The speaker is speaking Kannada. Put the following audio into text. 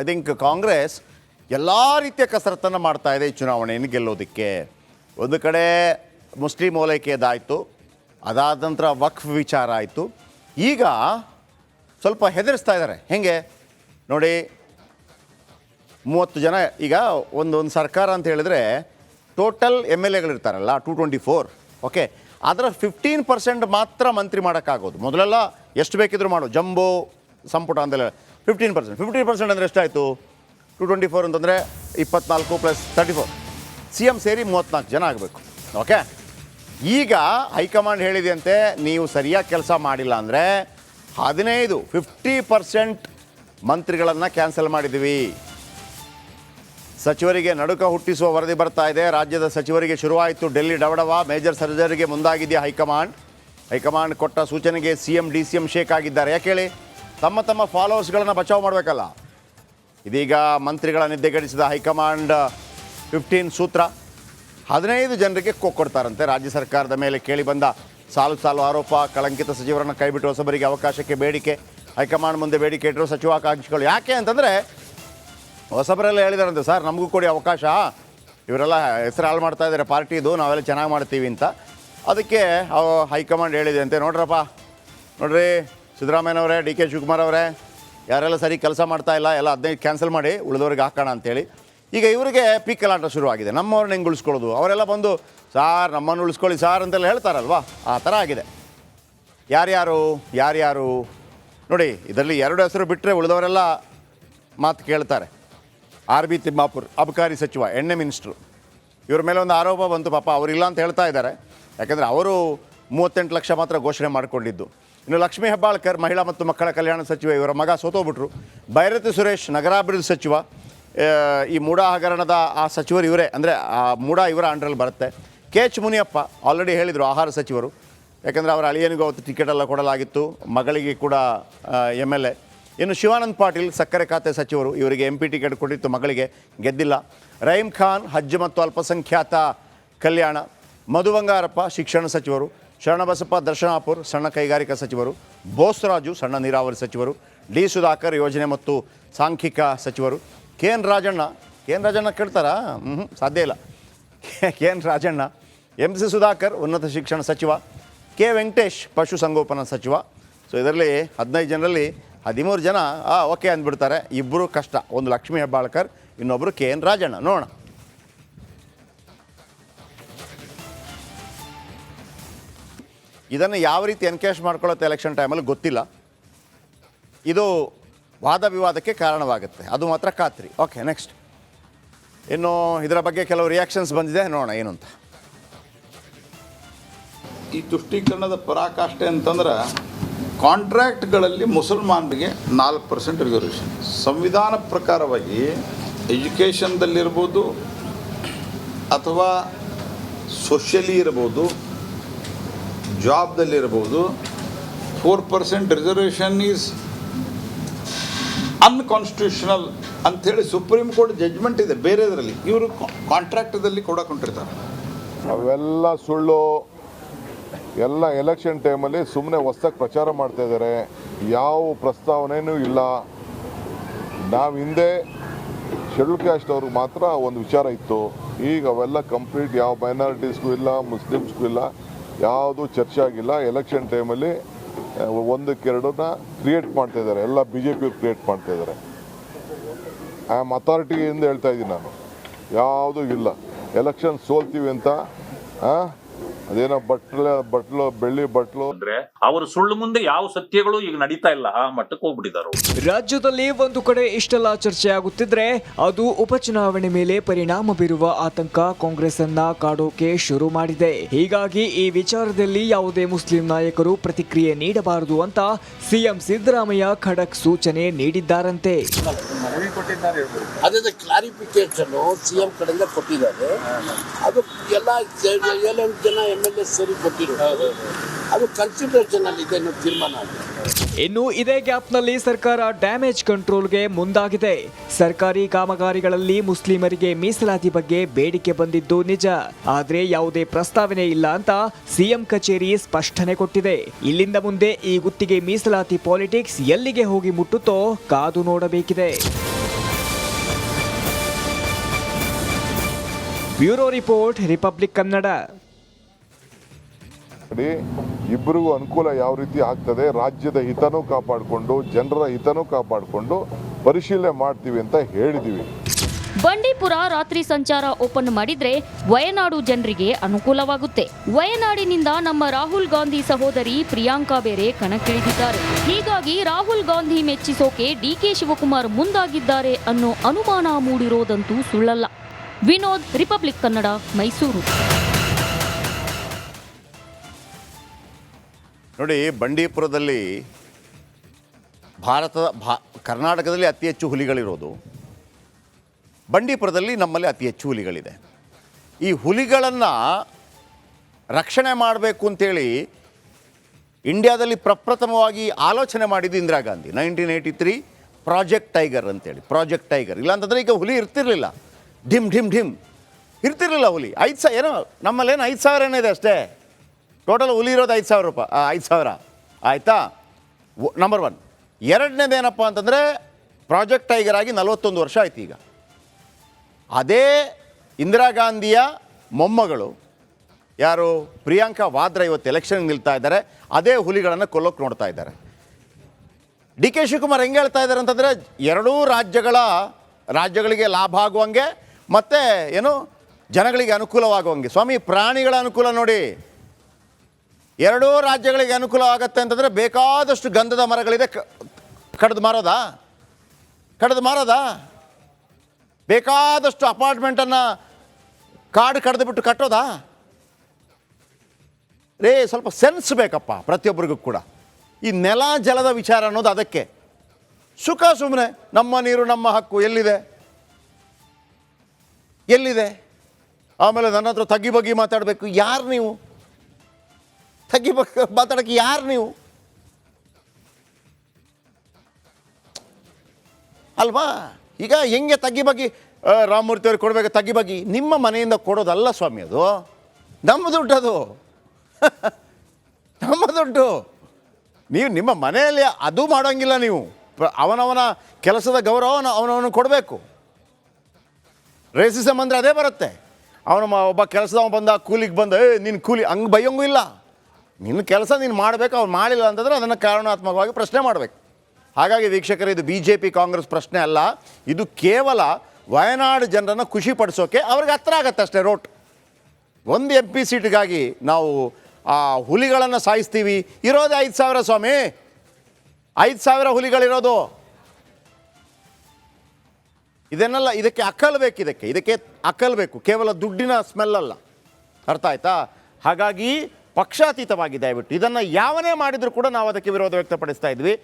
ಐ ಥಿಂಕ್ ಕಾಂಗ್ರೆಸ್ ಎಲ್ಲ ರೀತಿಯ ಕಸರತ್ತನ್ನು ಮಾಡ್ತಾ ಇದೆ ಈ ಚುನಾವಣೆಯನ್ನು ಗೆಲ್ಲೋದಕ್ಕೆ. ಒಂದು ಕಡೆ ಮುಸ್ಲಿಂ ಓಲೈಕೆಯದಾಯಿತು ಅದಾದ ನಂತರ ವಕ್ಫ್ ವಿಚಾರ ಆಯಿತು. ಈಗ ಸ್ವಲ್ಪ ಹೆದರಿಸ್ತಾ ಇದ್ದಾರೆ. ಹೆಂಗೆ? ನೋಡಿ, ಮೂವತ್ತು ಜನ, ಈಗ ಒಂದು ಒಂದು ಸರ್ಕಾರ ಅಂತ ಹೇಳಿದ್ರೆ ಟೋಟಲ್ ಎಂ ಎಲ್ ಎಗಳಿರ್ತಾರಲ್ಲ, ಟು ಟ್ವೆಂಟಿ ಫೋರ್, ಓಕೆ? ಅದರ ಫಿಫ್ಟೀನ್ ಪರ್ಸೆಂಟ್ ಮಾತ್ರ ಮಂತ್ರಿ ಮಾಡೋಕ್ಕಾಗೋದು. ಮೊದಲೆಲ್ಲ ಎಷ್ಟು ಬೇಕಿದ್ರು ಮಾಡು. ಜಂಬೋ, ಸಂಪುಟ ಅಂತೆಲ್ಲ. ಫಿಫ್ಟೀನ್ ಪರ್ಸೆಂಟ್ ಫಿಫ್ಟೀನ್ ಪರ್ಸೆಂಟ್ ಅಂದರೆ ಎಷ್ಟಾಯಿತು? ಟು ಟ್ವೆಂಟಿ ಫೋರ್ ಅಂತಂದರೆ ಇಪ್ಪತ್ನಾಲ್ಕು plus thirty four C M ಸೇರಿ ಮೂವತ್ತ್ನಾಲ್ಕು ಜನ ಆಗಬೇಕು. ಓಕೆ ಈಗ ಹೈಕಮಾಂಡ್ ಹೇಳಿದೆಯಂತೆ, ನೀವು ಸರಿಯಾಗಿ ಕೆಲಸ ಮಾಡಿಲ್ಲ ಅಂದರೆ ಹದಿನೈದು ಫಿಫ್ಟಿ ಪರ್ಸೆಂಟ್ ಮಂತ್ರಿಗಳನ್ನು ಕ್ಯಾನ್ಸಲ್ ಮಾಡಿದ್ದೀವಿ. ಸಚಿವರಿಗೆ ನಡುಕ ಹುಟ್ಟಿಸುವ ವರದಿ ಬರ್ತಾ ಇದೆ. ರಾಜ್ಯದ ಸಚಿವರಿಗೆ ಶುರುವಾಯಿತು. ಡೆಲ್ಲಿ ಡವಡವ ಮೇಜರ್ ಸರ್ಜರಿಗೆ ಮುಂದಾಗಿದೆಯಾ ಹೈಕಮಾಂಡ್? ಹೈಕಮಾಂಡ್ ಕೊಟ್ಟ ಸೂಚನೆಗೆ C M D C M shake ಆಗಿದ್ದಾರೆ. ಯಾಕೆ ಹೇಳಿ? ತಮ್ಮ ತಮ್ಮ ಫಾಲೋವರ್ಸ್ಗಳನ್ನು ಬಚಾವ್ ಮಾಡಬೇಕಲ್ಲ. ಇದೀಗ ಮಂತ್ರಿಗಳ ನಿದ್ದೆಗೆಡಿಸಿದ ಹೈಕಮಾಂಡ್ ಫಿಫ್ಟೀನ್ ಸೂತ್ರ. ಹದಿನೈದು ಜನರಿಗೆ ಕೊಡ್ತಾರಂತೆ. ರಾಜ್ಯ ಸರ್ಕಾರದ ಮೇಲೆ ಕೇಳಿ ಬಂದ ಸಾಲು ಸಾಲು ಆರೋಪ, ಕಳಂಕಿತ ಸಚಿವರನ್ನು ಕೈಬಿಟ್ಟು ಹೊಸಬರಿಗೆ ಅವಕಾಶಕ್ಕೆ ಬೇಡಿಕೆ, ಹೈಕಮಾಂಡ್ ಮುಂದೆ ಬೇಡಿಕೆ ಇಟ್ಟರು ಸಚಿವಾಕಾಂಕ್ಷಿಗಳು ಯಾಕೆ ಅಂತಂದರೆ, ಹೊಸಬರೆಲ್ಲ ಹೇಳಿದಾರಂತೆ, ಸರ್, ನಮಗೂ ಕೊಡಿ ಅವಕಾಶ. ಇವರೆಲ್ಲ ಹೆಸರು ಹಾಳು ಮಾಡ್ತಾ ಇದ್ದಾರೆ ಪಾರ್ಟಿದು ನಾವೆಲ್ಲ ಚೆನ್ನಾಗಿ ಮಾಡ್ತೀವಿ ಅಂತ. ಅದಕ್ಕೆ ಹೈಕಮಾಂಡ್ ಹೇಳಿದೆ ಅಂತೆ. ನೋಡ್ರಪ್ಪ, ನೋಡ್ರಿ. ಸಿದ್ದರಾಮಯ್ಯನವರೇ ಡಿ ಕೆ ಶಿವಕುಮಾರ್ ಅವರೇ, ಯಾರೆಲ್ಲ ಸರಿ ಕೆಲಸ ಮಾಡ್ತಾ ಇಲ್ಲ, ಎಲ್ಲ ಹದಿನೈದು ಕ್ಯಾನ್ಸಲ್ ಮಾಡಿ ಉಳಿದವ್ರಿಗೆ ಹಾಕೋಣ ಅಂತೇಳಿ. ಈಗ ಇವರಿಗೆ ಪೀಕ್ ಕಲಾಟ ಶುರುವಾಗಿದೆ ನಮ್ಮವ್ರನ್ನ ಹೆಂಗೆ ಉಳಿಸ್ಕೊಳ್ಳೋದು? ಅವರೆಲ್ಲ ಬಂದು, ಸಾರ್, ನಮ್ಮನ್ನು ಉಳಿಸ್ಕೊಳ್ಳಿ ಸಾರ್ ಅಂತೆಲ್ಲ ಹೇಳ್ತಾರಲ್ವಾ? ಆ ಥರ ಆಗಿದೆ. ಯಾರ್ಯಾರು? ಯಾರ್ಯಾರು? ನೋಡಿ, ಇದರಲ್ಲಿ ಎರಡು ಹೆಸರು ಬಿಟ್ಟರೆ ಉಳಿದವರೆಲ್ಲ ಮಾತು ಕೇಳ್ತಾರೆ. ಆರ್ ಬಿ ತಿಮ್ಮಾಪುರ್, ಅಬಕಾರಿ ಸಚಿವ, ಎಣ್ಣೆ ಮಿನಿಸ್ಟ್ರು. ಇವ್ರ ಮೇಲೆ ಒಂದು ಆರೋಪ ಬಂತು ಪಾಪ, ಅವರಿಲ್ಲ ಅಂತ ಹೇಳ್ತಾ ಇದ್ದಾರೆ. ಯಾಕೆಂದರೆ ಅವರು ಮೂವತ್ತೆಂಟು ಲಕ್ಷ ಮಾತ್ರ ಘೋಷಣೆ ಮಾಡಿಕೊಂಡಿದ್ದು. ಇನ್ನು ಲಕ್ಷ್ಮೀ ಹೆಬ್ಬಾಳ್ಕರ್, ಮಹಿಳಾ ಮತ್ತು ಮಕ್ಕಳ ಕಲ್ಯಾಣ ಸಚಿವ, ಇವರ ಮಗ ಸೋತೋಗ್ಬಿಟ್ರು. ಭೈರತಿ ಸುರೇಶ್ ನಗರಾಭಿವೃದ್ಧಿ ಸಚಿವ. ಈ ಮೂಡಾ ಹಗರಣದ ಆ ಸಚಿವರು ಇವರೇ. ಅಂದರೆ ಆ ಮೂಡಾ ಇವರ ಅಂಡ್ರಲ್ಲಿ ಬರುತ್ತೆ. ಕೆ ಎಚ್ ಮುನಿಯಪ್ಪ ಆಲ್ರೆಡಿ ಹೇಳಿದರು ಆಹಾರ ಸಚಿವರು. ಯಾಕಂದರೆ ಅವರ ಅಳಿಯನಿಗೂ ಅವತ್ತು ಟಿಕೆಟ್ ಎಲ್ಲ ಕೊಡಲಾಗಿತ್ತು. ಮಗಳಿಗೆ ಕೂಡ ಎಂ ಎಲ್ ಎ ಇನ್ನು ಶಿವಾನಂದ್ ಪಾಟೀಲ್, ಸಕ್ಕರೆ ಖಾತೆ ಸಚಿವರು, ಇವರಿಗೆ ಎಂ ಪಿ ಟಿಕೆಟ್ ಕೊಟ್ಟಿತ್ತು ಮಗಳಿಗೆ. ಗೆದ್ದಿಲ್ಲ. ರಹೀಂ ಖಾನ್ ಹಜ್ ಮತ್ತು ಅಲ್ಪಸಂಖ್ಯಾತ ಕಲ್ಯಾಣ. ಮಧು ಬಂಗಾರಪ್ಪ ಶಿಕ್ಷಣ ಸಚಿವರು. ಶರಣಬಸಪ್ಪ ದರ್ಶನಾಪುರ್ ಸಣ್ಣ ಕೈಗಾರಿಕಾ ಸಚಿವರು, ಬೋಸರಾಜು ಸಣ್ಣ ನೀರಾವರಿ ಸಚಿವರು, ಡಿ ಸುಧಾಕರ್ ಯೋಜನೆ ಮತ್ತು ಸಾಂಖ್ಯಿಕ ಸಚಿವರು. K N Rajanna K N Rajanna ಕೇಳ್ತಾರಾ? ಹ್ಞೂ ಸಾಧ್ಯ ಇಲ್ಲ. K N Rajanna M C Sudhakar ಉನ್ನತ ಶಿಕ್ಷಣ ಸಚಿವ, ಕೆ. ವೆಂಕಟೇಶ್ ಪಶುಸಂಗೋಪನಾ ಸಚಿವ. ಸೊ ಇದರಲ್ಲಿ ಹದಿನೈದು ಜನರಲ್ಲಿ ಹದಿಮೂರು ಜನ ಓಕೆ ಅಂದ್ಬಿಡ್ತಾರೆ. ಇಬ್ಬರು ಕಷ್ಟ, ಒಂದು ಲಕ್ಷ್ಮೀ ಹೆಬ್ಬಾಳ್ಕರ್ ಇನ್ನೊಬ್ಬರು ಕೆ ಎನ್ ರಾಜಣ್ಣ. ನೋಡೋಣ. ಇದನ್ನು ಯಾವ ರೀತಿ ಎನ್ಕೇಶ್ ಮಾಡ್ಕೊಳ್ಳುತ್ತೆ ಎಲೆಕ್ಷನ್ ಟೈಮಲ್ಲಿ ಗೊತ್ತಿಲ್ಲ. ಇದು ವಾದ ವಿವಾದಕ್ಕೆ ಕಾರಣವಾಗುತ್ತೆ. ಅದು ಮಾತ್ರ ಖಾತ್ರಿ. Okay, next. ಇನ್ನು ಇದರ ಬಗ್ಗೆ ಕೆಲವು ರಿಯಾಕ್ಷನ್ಸ್ ಬಂದಿದೆ. ನೋಡೋಣ ಏನು ಅಂತ. ಈ ತುಷ್ಟೀಕರಣದ ಪರಾಕಾಷ್ಠೆ ಅಂತಂದ್ರೆ ಕಾಂಟ್ರಾಕ್ಟ್ಗಳಲ್ಲಿ ಮುಸಲ್ಮಾನರಿಗೆ ನಾಲ್ಕು ಪರ್ಸೆಂಟ್ ರಿಸರ್ವೇಷನ್ ಸಂವಿಧಾನ ಪ್ರಕಾರವಾಗಿ ಎಜುಕೇಷನ್ದಲ್ಲಿರ್ಬೋದು ಅಥವಾ ಸೋಷಿಯಲಿ ಇರ್ಬೋದು ಜಾಬ್ದಲ್ಲಿರ್ಬೋದು four percent reservation is unconstitutional ಅಂಥೇಳಿ ಸುಪ್ರೀಂ ಕೋರ್ಟ್ ಜಡ್ಜ್ಮೆಂಟ್ ಇದೆ. ಬೇರೆದರಲ್ಲಿ ಇವರು ಕಾಂಟ್ರಾಕ್ಟದಲ್ಲಿ ಕೊಡಕೊಂಡಿರ್ತಾರೆ ಅವೆಲ್ಲ ಸುಳ್ಳು, ಎಲ್ಲ ಎಲೆಕ್ಷನ್ ಟೈಮಲ್ಲಿ ಸುಮ್ಮನೆ ಹೊಸ್ದಾಗಿ ಪ್ರಚಾರ ಮಾಡ್ತಾ ಇದ್ದಾರೆ ಯಾವ ಪ್ರಸ್ತಾವನೆಯೂ ಇಲ್ಲ. ನಾವು ಹಿಂದೆ ಶೆಡ್ಯೂಲ್ ಕ್ಯಾಸ್ಟ್ ಅವ್ರಿಗೆ ಮಾತ್ರ ಒಂದು ವಿಚಾರ ಇತ್ತು. ಈಗ ಅವೆಲ್ಲ ಕಂಪ್ಲೀಟ್ ಯಾವ ಮೈನಾರಿಟೀಸ್ಗೂ ಇಲ್ಲ ಮುಸ್ಲಿಮ್ಸ್ಗೂ ಇಲ್ಲ. ಯಾವುದು ಚರ್ಚೆ ಆಗಿಲ್ಲ ಎಲೆಕ್ಷನ್ ಟೈಮಲ್ಲಿ ಒಂದಕ್ಕೆರಡನ್ನ ಕ್ರಿಯೇಟ್ ಮಾಡ್ತಾ ಇದ್ದಾರೆ. ಎಲ್ಲ ಬಿ ಜೆ ಪಿಯವ್ರು ಕ್ರಿಯೇಟ್ ಮಾಡ್ತಾ ಇದ್ದಾರೆ. ಐ ಆಮ್ ಅಥಾರಿಟಿಯಿಂದ ಹೇಳ್ತಾ ಇದ್ದೀನಿ ನಾನು. ಯಾವುದೂ ಇಲ್ಲ. ಎಲೆಕ್ಷನ್ ಸೋಲ್ತೀವಿ ಅಂತ, ಆ? ಅದೇನೋ ಬಟ್ಲ ಬಟ್ಲು ಬೆಳ್ಳಿ ಬಟ್ಲು. ಅಂದ್ರೆ ಅವರು ಸುಳ್ಳು ಮುಂದೆ ಯಾವ ಸತ್ಯಗಳು ಈಗ ನಡೀತಾ ಇಲ್ಲ ಆ ಮಟ್ಟಕ್ಕೆ ಹೋಗ್ಬಿಟ್ಟಿದ್ದಾರೆ ರಾಜ್ಯದಲ್ಲಿ ಒಂದು ಕಡೆ ಇಷ್ಟೆಲ್ಲ ಚರ್ಚೆ ಆಗುತ್ತಿದ್ರೆ ಅದು ಉಪಚುನಾವಣೆ ಮೇಲೆ ಪರಿಣಾಮ ಬೀರುವ ಆತಂಕ ಕಾಂಗ್ರೆಸ್ ಅನ್ನ ಕಾಡೋಕೆ ಶುರು ಮಾಡಿದೆ. ಹೀಗಾಗಿ ಈ ವಿಚಾರದಲ್ಲಿ ಯಾವುದೇ ಮುಸ್ಲಿಂ ನಾಯಕರು ಪ್ರತಿಕ್ರಿಯೆ ನೀಡಬಾರದು ಅಂತ ಸಿಎಂ ಸಿದ್ದರಾಮಯ್ಯ ಖಡಕ್ ಸೂಚನೆ ನೀಡಿದ್ದಾರಂತೆ. ಅದೇ ಕ್ಲಾರಿಫಿಕೇಶನ್ ಸಿಎಂ ಕಡೆಯಿಂದ ಕೊಟ್ಟಿದ್ದಾರೆ. ಅದು ಎಲ್ಲ ಏಳೆಂಟು ಜನ ಅದು. ಇನ್ನು ಇದೇ ಗ್ಯಾಪ್ನಲ್ಲಿ ಸರ್ಕಾರ ಡ್ಯಾಮೇಜ್ ಕಂಟ್ರೋಲ್ಗೆ ಮುಂದಾಗಿದೆ. ಸರ್ಕಾರಿ ಕಾಮಗಾರಿಗಳಲ್ಲಿ ಮುಸ್ಲಿಮರಿಗೆ ಮೀಸಲಾತಿ ಬಗ್ಗೆ ಬೇಡಿಕೆ ಬಂದಿದ್ದು ನಿಜ. ಆದರೆ ಯಾವುದೇ ಪ್ರಸ್ತಾವನೆ ಇಲ್ಲ ಅಂತ ಸಿಎಂ ಕಚೇರಿ ಸ್ಪಷ್ಟನೆ ಕೊಟ್ಟಿದೆ. ಇಲ್ಲಿಂದ ಮುಂದೆ ಈ ಗುತ್ತಿಗೆ ಮೀಸಲಾತಿ ಪಾಲಿಟಿಕ್ಸ್ ಎಲ್ಲಿಗೆ ಹೋಗಿ ಮುಟ್ಟುತ್ತೋ ಕಾದು ನೋಡಬೇಕಿದೆ. Bureau report, Republic Kannada. ಮಾಡಿ. ಇಬ್ಬರಿಗೂ ಅನುಕೂಲ ಯಾವ ರೀತಿ ಆಗ್ತದೆ, ರಾಜ್ಯದ ಹಿತನೂ ಕಾಪಾಡಿಕೊಂಡು, ಜನರ ಹಿತನೂ ಕಾಪಾಡಿಕೊಂಡು ಪರಿಶೀಲನೆ ಮಾಡ್ತೀವಿ ಅಂತ ಹೇಳಿದ್ದೀವಿ ಬಂಡೀಪುರ ರಾತ್ರಿ ಸಂಚಾರ ಓಪನ್ ಮಾಡಿದ್ರೆ ವಯನಾಡು ಜನರಿಗೆ ಅನುಕೂಲವಾಗುತ್ತೆ. ವಯನಾಡಿನಿಂದ ನಮ್ಮ ರಾಹುಲ್ ಗಾಂಧಿ ಸಹೋದರಿ ಪ್ರಿಯಾಂಕಾ ಬೇರೆ ಕಣಕ್ಕಿಳಿದಿದ್ದಾರೆ. ಹೀಗಾಗಿ ರಾಹುಲ್ ಗಾಂಧಿ ಮೆಚ್ಚಿಸೋಕೆ ಡಿಕೆ ಶಿವಕುಮಾರ್ ಮುಂದಾಗಿದ್ದಾರೆ ಅನ್ನೋ ಅನುಮಾನ ಮೂಡಿರೋದಂತೂ ಸುಳ್ಳಲ್ಲ. ವಿನೋದ್, ರಿಪಬ್ಲಿಕ್ ಕನ್ನಡ, ಮೈಸೂರು. ನೋಡಿ, ಬಂಡೀಪುರದಲ್ಲಿ ಭಾರತದ ಭಾ, ಕರ್ನಾಟಕದಲ್ಲಿ ಅತಿ ಹೆಚ್ಚು ಹುಲಿಗಳಿರೋದು. ಬಂಡೀಪುರದಲ್ಲಿ ನಮ್ಮಲ್ಲಿ ಅತಿ ಹೆಚ್ಚು ಹುಲಿಗಳಿದೆ. ಈ ಹುಲಿಗಳನ್ನು ರಕ್ಷಣೆ ಮಾಡಬೇಕು ಅಂತೇಳಿ ಇಂಡಿಯಾದಲ್ಲಿ ಪ್ರಪ್ರಥಮವಾಗಿ ಆಲೋಚನೆ ಮಾಡಿದ್ದು Indira Gandhi. Nineteen eighty three project tiger ಅಂತೇಳಿ, ಪ್ರಾಜೆಕ್ಟ್ ಟೈಗರ್. ಇಲ್ಲಾಂತಂದರೆ ಈಗ ಹುಲಿ ಇರ್ತಿರ್ಲಿಲ್ಲ. ಢಿಮ್ ಢಿಮ್ ಢಿಮ್. ಇರ್ತಿರ್ಲಿಲ್ಲ ಹುಲಿ. ಐದು ಸಾವಿರ ಏನೋ, ನಮ್ಮಲ್ಲೇನು ಐದು ಸಾವಿರ ಏನೋ ಅಷ್ಟೇ? ಟೋಟಲ್ ಹುಲಿ ಇರೋದು ಐದು ಸಾವಿರ ರೂಪಾಯಿ ಐದು ಸಾವಿರ. ಆಯಿತಾ? ನಂಬರ್ ಒನ್ ಎರಡನೇದೇನಪ್ಪ ಅಂತಂದರೆ ಪ್ರಾಜೆಕ್ಟ್ ಟೈಗರ್ ಆಗಿ ನಲವತ್ತೊಂದು ವರ್ಷ ಆಯ್ತು ಈಗ. ಅದೇ ಇಂದಿರಾ ಗಾಂಧಿಯ ಮೊಮ್ಮಗಳು. ಯಾರು? ಪ್ರಿಯಾಂಕಾ ವಾದ್ರಾ ಇವತ್ತು ಎಲೆಕ್ಷನ್ ನಿಲ್ತಾ ಇದ್ದಾರೆ. ಅದೇ ಹುಲಿಗಳನ್ನು ಕೊಲ್ಲೋಕೆ ನೋಡ್ತಾ ಇದ್ದಾರೆ. ಡಿ ಕೆ ಶಿವಕುಮಾರ್ ಹೆಂಗೆ ಹೇಳ್ತಾ ಇದ್ದಾರೆ ಅಂತಂದರೆ ಎರಡೂ ರಾಜ್ಯಗಳ, ರಾಜ್ಯಗಳಿಗೆ ಲಾಭ ಆಗುವಂಗೆ ಮತ್ತು ಏನು ಜನಗಳಿಗೆ ಅನುಕೂಲವಾಗುವಂಗೆ. ಸ್ವಾಮಿ, ಪ್ರಾಣಿಗಳ ಅನುಕೂಲ ನೋಡಿ. ಎರಡೂ ರಾಜ್ಯಗಳಿಗೆ ಅನುಕೂಲ ಆಗುತ್ತೆ ಅಂತಂದರೆ ಬೇಕಾದಷ್ಟು ಗಂಧದ ಮರಗಳಿದೆ. ಕಡ್ದು ಮಾರೋದಾ? ಕಡ್ದು ಮಾರೋದಾ? ಬೇಕಾದಷ್ಟು ಅಪಾರ್ಟ್ಮೆಂಟನ್ನು ಕಾಡು ಕಡ್ದು ಬಿಟ್ಟು ಕಟ್ಟೋದಾ? ರೇ, ಸ್ವಲ್ಪ ಸೆನ್ಸ್ ಬೇಕಪ್ಪ ಪ್ರತಿಯೊಬ್ಬರಿಗೂ ಕೂಡ. ಈ ನೆಲ ಜಲದ ವಿಚಾರ ಅನ್ನೋದು ಅದಕ್ಕೆ. ಸುಖ ಸುಮ್ಮನೆ ನಮ್ಮ ನೀರು, ನಮ್ಮ ಹಕ್ಕು ಎಲ್ಲಿದೆ? ಎಲ್ಲಿದೆ? ಆಮೇಲೆ ನನ್ನ ಹತ್ರ ತಗ್ಗಿ ಬಗ್ಗಿ ಮಾತಾಡಬೇಕು. ಯಾರು ನೀವು? ತಗ್ಗಿ ಮಾತಾಡೋಕ್ಕೆ ಯಾರು ನೀವು? ಅಲ್ವಾ? ಈಗ ಹೆಂಗೆ ತಗ್ಗಿ ಬಗ್ಗಿ ರಾಮಮೂರ್ತಿ ಅವ್ರಿಗೆ ಕೊಡಬೇಕು ತಗ್ಗಿ ಬಗ್ಗಿ ನಿಮ್ಮ ಮನೆಯಿಂದ ಕೊಡೋದಲ್ಲ ಸ್ವಾಮಿ ಅದು. ನಮ್ಮ ದುಡ್ಡು ಅದು. ನಮ್ಮ ದುಡ್ಡು. ನೀವು ನಿಮ್ಮ ಮನೆಯಲ್ಲಿ ಅದು ಮಾಡೋಂಗಿಲ್ಲ ನೀವು. ಅವನವನ ಕೆಲಸದ ಗೌರವನ ಅವನವನು ಕೊಡಬೇಕು. ರೇಸಿಸಮ್ ಅಂದರೆ ಅದೇ ಬರುತ್ತೆ. ಅವನು ಒಬ್ಬ ಕೆಲಸದವ ಬಂದ, ಕೂಲಿಗೆ ಬಂದ, ಏ ನಿನ್ನ ಕೂಲಿ ಹಂಗೆ ಬೈಯೋಂಗೂ ಇಲ್ಲ. ನಿನ್ನ ಕೆಲಸ ನೀನು ಮಾಡಬೇಕು ಅವ್ರು ಮಾಡಿಲ್ಲ ಅಂತಂದರೆ ಅದನ್ನು ಕಾರಣಾತ್ಮಕವಾಗಿ ಪ್ರಶ್ನೆ ಮಾಡಬೇಕು. ಹಾಗಾಗಿ ವೀಕ್ಷಕರು, ಇದು ಬಿ ಜೆ ಪಿ ಕಾಂಗ್ರೆಸ್ ಪ್ರಶ್ನೆ ಅಲ್ಲ, ಇದು ಕೇವಲ ವಯನಾಡು ಜನರನ್ನು ಖುಷಿ ಪಡಿಸೋಕೆ ಅವ್ರಿಗೆ ಹತ್ರ ಆಗತ್ತೆ ಅಷ್ಟೇ ರೋಟ್ ಒಂದು ಎಂ ಪಿ ಸೀಟ್ಗಾಗಿ ನಾವು ಆ ಹುಲಿಗಳನ್ನು ಸಾಯಿಸ್ತೀವಿ. ಇರೋದೇ ಐದು ಸಾವಿರ ಸ್ವಾಮಿ. ಐದು ಸಾವಿರ ಹುಲಿಗಳಿರೋದು. ಇದನ್ನೆಲ್ಲ ಇದಕ್ಕೆ ಅಕ್ಕಲ್ ಬೇಕು ಇದಕ್ಕೆ. ಇದಕ್ಕೆ ಅಕ್ಕಲ್ ಬೇಕು. ಕೇವಲ ದುಡ್ಡಿನ ಸ್ಮೆಲ್ ಅಲ್ಲ. ಅರ್ಥ ಆಯ್ತಾ? ಹಾಗಾಗಿ ಪಕ್ಷಾತೀತವಾಗಿ ದಯವಿಟ್ಟು ಇದನ್ನು ಯಾವನೇ ಮಾಡಿದರೂ ಕೂಡ ನಾವು ಅದಕ್ಕೆ ವಿರೋಧ ವ್ಯಕ್ತಪಡಿಸ್ತಾ ಇದ್ವಿ.